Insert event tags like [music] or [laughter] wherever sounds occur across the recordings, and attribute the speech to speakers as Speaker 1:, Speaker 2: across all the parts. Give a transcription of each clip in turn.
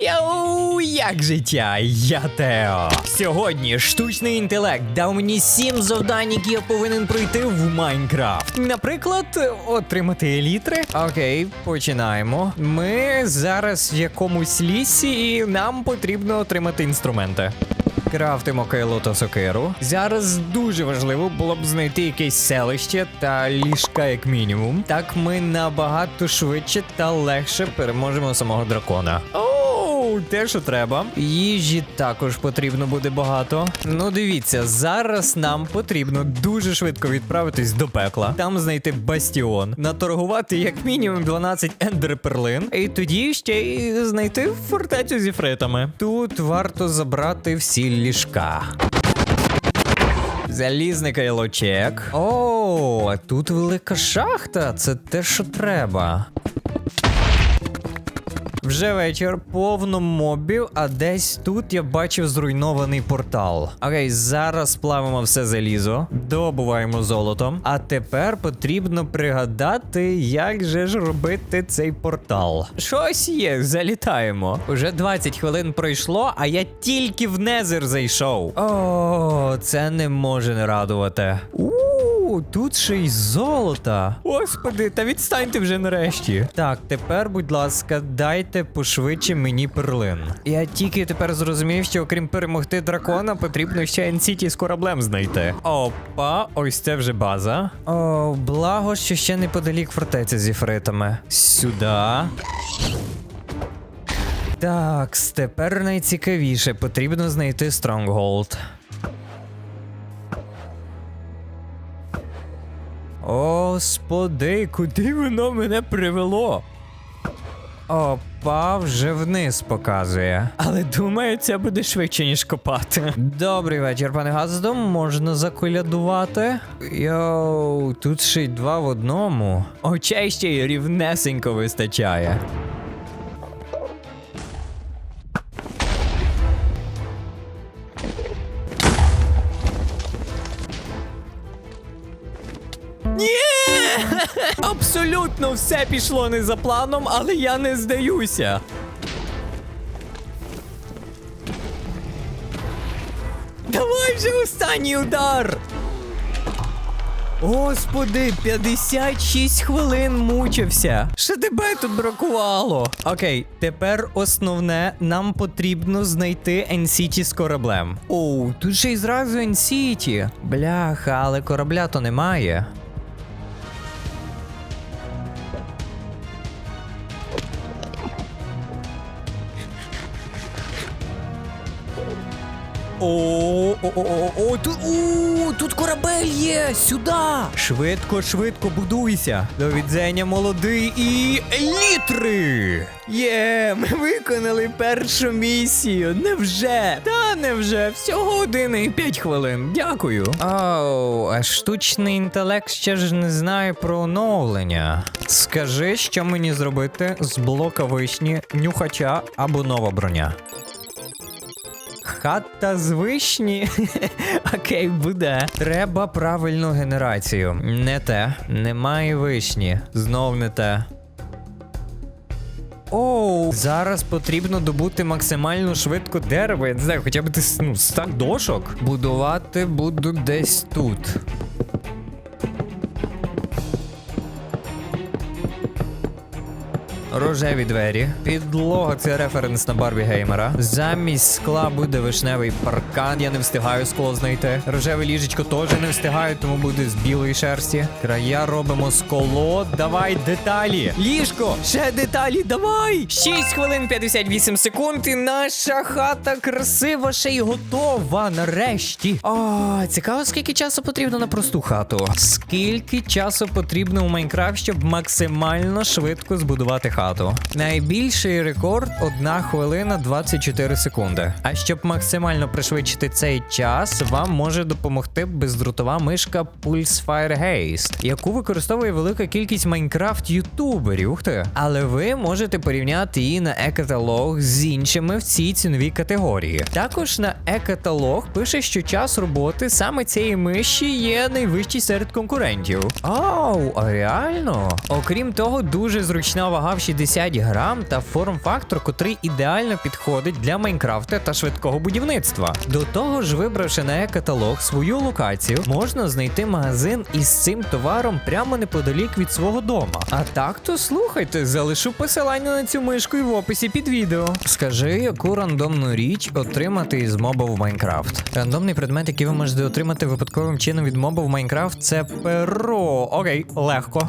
Speaker 1: Йоу, як життя? Я Тео. Сьогодні штучний інтелект дав мені сім завдань, які я повинен пройти в Майнкрафт. Наприклад, отримати елітри. Окей, починаємо. Ми зараз в якомусь лісі, і нам потрібно отримати інструменти. Крафтимо кайло та сокиру. Зараз дуже важливо було б знайти якесь селище та ліжка, як мінімум. Так ми набагато швидше та легше переможемо самого дракона. Оу, те, що треба. Їжі також потрібно буде багато. Ну, дивіться, зараз нам потрібно дуже швидко відправитись до пекла, там знайти бастіон, наторгувати як мінімум 12 ендерперлин, і тоді ще й знайти фортецю зі фритами. Тут варто забрати всі ліжка. Залізний кайлочек. О, а тут велика шахта. Це те, що треба. Вже вечір, повно мобів, а десь тут я бачив зруйнований портал. Окей, зараз плавимо все залізо, добуваємо золото. А тепер потрібно пригадати, як же ж робити цей портал. Щось є, залітаємо. Уже 20 хвилин пройшло, а я тільки в незер зайшов. О, це не може не радувати. У. Тут ще й золота. Господи, та відстаньте вже нарешті. Так, тепер, будь ласка, дайте пошвидше мені перлин. Я тільки тепер зрозумів, що окрім перемогти дракона, потрібно ще Енсіті з кораблем знайти. Опа, ось це вже база. О, благо, що ще неподалік фортеця зі фритами. Сюди. Так, тепер найцікавіше потрібно знайти Стронгголд. Господи, куди воно мене привело? Опа, вже вниз показує. Але думаю, це буде швидше, ніж копати. Добрий вечір, пане Газдом, можна заколядувати. Йоу, тут ще й два в одному. Очей ще й рівнесенько вистачає. Ні! [laughs] Абсолютно все пішло не за планом, але я не здаюся. Давай вже останній удар. Господи, 56 хвилин мучився. Ще тебе тут бракувало. Окей, тепер основне, нам потрібно знайти Енсіті з кораблем. Оу, тут ще й зразу Енсіті. Бляха, але корабля то немає. О, о, о, о, о, тут, у, тут корабель є! Сюди! Швидко, швидко будуйся. До відзення молодий і літри! Є, ми виконали першу місію. Невже? Та невже? Всього години і 5 хвилин. Дякую. Оу, а штучний інтелект ще ж не знає про оновлення. Скажи, що мені зробити з блока вишні, нюхача або нова броня. Хата з вишні. [laughs] Окей, буде. Треба правильну генерацію. Не те. Немає вишні. Знов не те. Оу, зараз потрібно добути максимально швидко дерево. Я не знаю, хоча б ти ну, стак дошок. Будувати буду десь тут. Рожеві двері. Підлога це референс на Барбі Геймера. Замість скла буде вишневий паркан. Я не встигаю скло знайти. Рожеве ліжечко теж не встигаю, тому буде з білої шерсті. Края робимо з колод. Давай деталі. Ліжко! Ще деталі, давай! 6 хвилин 58 секунд. І наша хата красива ще й готова. Нарешті. О, цікаво, скільки часу потрібно на просту хату. Скільки часу потрібно у Майнкрафт, щоб максимально швидко збудувати хату? Найбільший рекорд 1 хвилина 24 секунди. А щоб максимально пришвидшити цей час, вам може допомогти бездротова мишка Pulse Fire Haste, яку використовує велика кількість Майнкрафт ютуберів. Ух ти. Але ви можете порівняти її на e-каталог з іншими в цій ціновій категорії. Також на e-каталог пише, що час роботи саме цієї миші є найвищий серед конкурентів. Ау, а реально? Окрім того, дуже зручна вага в 360 грам та форм-фактор, котрий ідеально підходить для Майнкрафта та швидкого будівництва. До того ж, вибравши на е-каталог свою локацію, можна знайти магазин із цим товаром прямо неподалік від свого дома. А так то слухайте, залишу посилання на цю мишку і в описі під відео. Скажи, яку рандомну річ отримати із моба в Майнкрафт. Рандомний предмет, який ви можете отримати випадковим чином від моба в Майнкрафт, це перо. Окей, легко.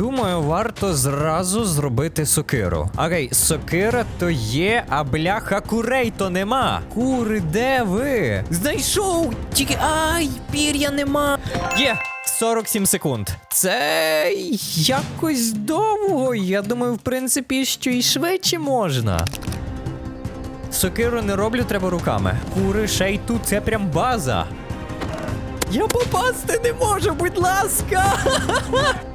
Speaker 1: Думаю, варто зразу зробити сокиру. Окей, сокира то є, а бляха курей то нема. Кури, де ви? Знайшов! Тільки ай, пір'я нема. Є! 47 секунд. Це якось довго. Я думаю, в принципі, що і швидше можна. Сокиру не роблю, треба руками. Кури ще тут, це прям база. Я попасти не можу, будь ласка. [laughs]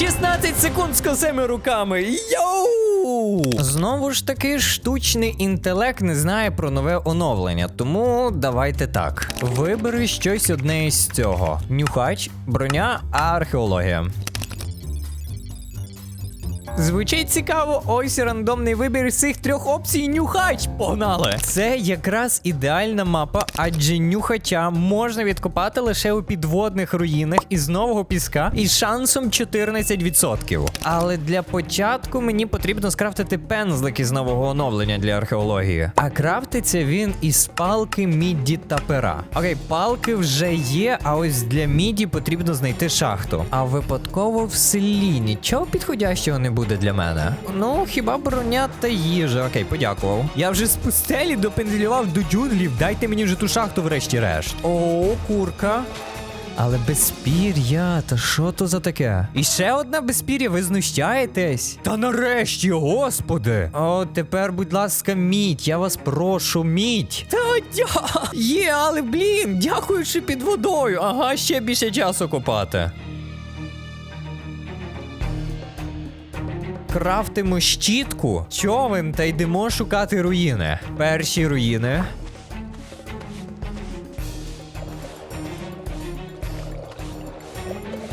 Speaker 1: 16 секунд з косими руками. Йоу! Знову ж таки, штучний інтелект не знає про нове оновлення, тому давайте так. Вибери щось одне із цього: нюхач, броня, археологія. Звучить цікаво, ось рандомний вибір з цих трьох опцій нюхач. Погнали! Це якраз ідеальна мапа, адже нюхача можна відкопати лише у підводних руїнах із нового піска із шансом 14%. Але для початку мені потрібно скрафтити пензлик із нового оновлення для археології. А крафтиться він із палки, міді та пера. Окей, палки вже є, а ось для міді потрібно знайти шахту. А випадково в селі нічого підходящого не буде для мене. Ну, хіба броня та їжа. Окей, подякував. Я вже з пустелі допензелював до джунглів. Дайте мені вже ту шахту врешті-решт. О, курка. Але безпір'я, та що то за таке? І ще одна безпір'я, ви знущаєтесь? Та нарешті, господи! О, тепер, будь ласка, мідь, я вас прошу, мідь. Та дя... Є, але блін, дякую, що під водою. Ага, ще більше часу копати. Крафтимо щітку, човен та йдемо шукати руїни. Перші руїни.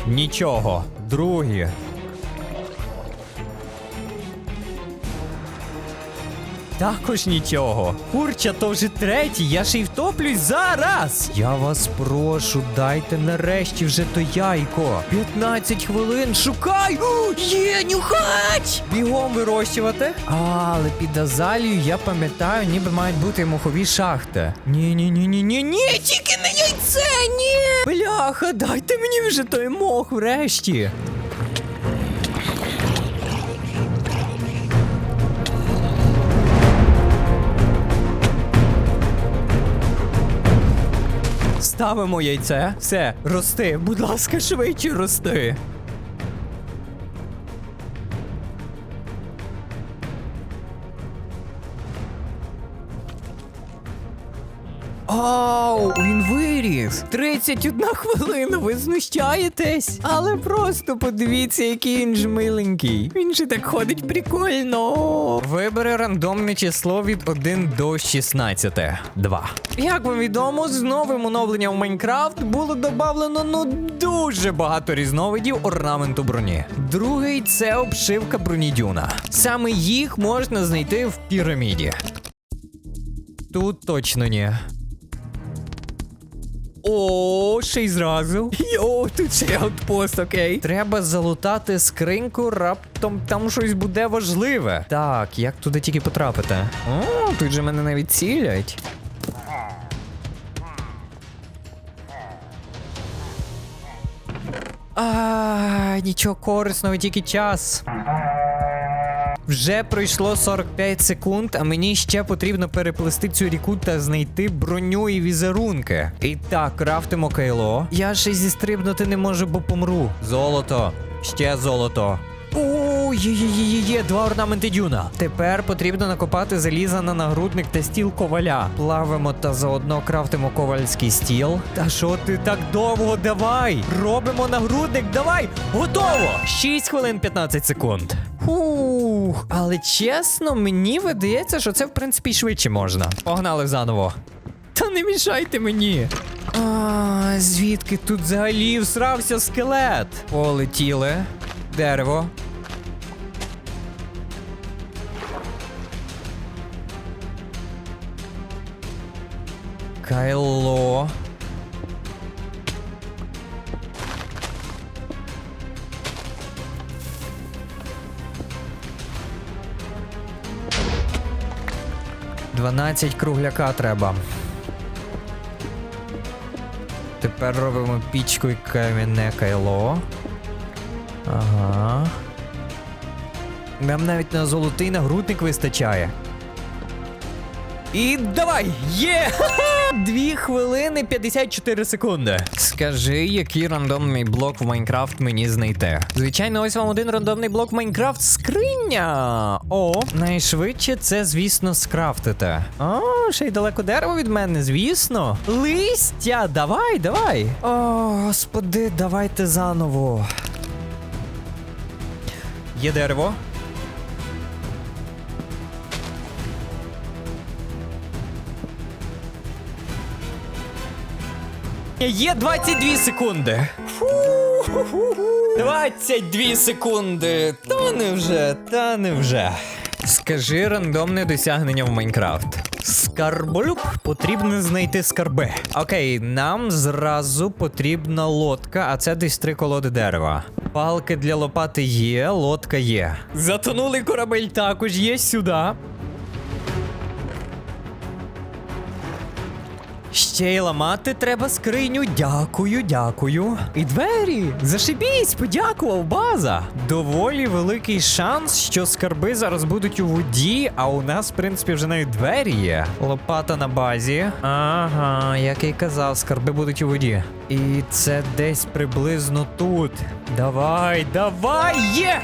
Speaker 1: Нічого. Другі. Також нічого. Курча, то вже третій, я ще й втоплюсь зараз. Я вас прошу, дайте нарешті вже то яйко. 15 хвилин, шукай! О, є, нюхач! Бігом вирощувати. Але під азалію я пам'ятаю, ніби мають бути мохові шахти. Ні, ні, ні, ні, ні, ні, тільки не яйце, ні! Бляха, дайте мені вже той мох врешті. Ставимо яйце. Все, рости, будь ласка, швидше рости. Оу, він виріс! 31 хвилина, ви знущаєтесь? Але просто подивіться, який він ж миленький. Він же так ходить прикольно. Вибери рандомне число від 1 до 16. 2. Як вам відомо, з новим оновленням в Майнкрафт було додавлено ну дуже багато різновидів орнаменту броні. Другий це обшивка бронідюна. Саме їх можна знайти в піраміді. Тут точно ні. О, ще й зразу. Йо, тут ще аутпост, окей. Треба залутати скриньку, раптом там щось буде важливе. Так, як туди тільки потрапити? О, тут же мене навіть цілять. А, нічого корисного, тільки час. Вже пройшло 45 секунд, а мені ще потрібно переплести цю ріку та знайти броню і візерунки. І так, крафтимо кайло. Я ще зістрибнути не можу, бо помру. Золото. Ще золото. О, є, є, є, є, є, два орнаменти дюна. Тепер потрібно накопати заліза на нагрудник та стіл коваля. Плавимо та заодно крафтимо ковальський стіл. Та що ти так довго? Давай! Робимо нагрудник, давай! Готово! 6 хвилин 15 секунд. Фух, але чесно, мені видається, що це в принципі швидше можна. Погнали заново. Та не мішайте мені. А, звідки тут взагалі всрався скелет? Полетіли. Дерево. Кайло. 12 кругляка треба. Тепер робимо пічку і кам'яне кайло. Ага. Нам навіть на золотий нагрудник вистачає. І давай! Є! Yeah! 2 хвилини 54 секунди. Скажи, який рандомний блок в Майнкрафт мені знайти. Звичайно, ось вам один рандомний блок в Майнкрафт скриня. О, найшвидше це, звісно, скрафтите. О, ще й далеко дерево від мене, звісно. Листя, давай, давай. О, господи, давайте заново. Є дерево. Є 22 секунди. Фу-ху-ху. 22 секунди. Та не вже, та не вже. Скажи рандомне досягнення в Майнкрафт. Скарболюб потрібно знайти скарби. Окей, нам зразу потрібна лодка, а це десь три колоди дерева. Палки для лопати є, лодка є. Затонулий корабель також є сюди. Ще й ламати треба скриню. Дякую, дякую. І двері. Зашибісь, подякував, база. Доволі великий шанс, що скарби зараз будуть у воді, а у нас, в принципі, вже навіть двері є. Лопата на базі. Ага, як і казав, скарби будуть у воді. І це десь приблизно тут. Давай, давай, є!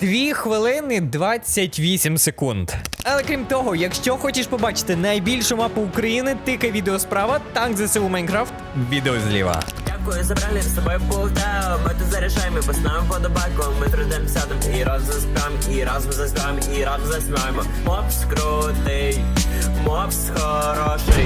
Speaker 1: Дві хвилини 28 секунд. Але крім того, якщо хочеш побачити найбільшу мапу України, тикай відео справа, танк ЗСУ Майнкрафт, відео зліва.
Speaker 2: Дякую, забрали з собою повтав Ми тут заряджаємо, поставимо подобайку Ми трудем сядем і разом заспіваємо І разом заспіваємо, і разом заспіваємо Мопс крутий, мопс хороший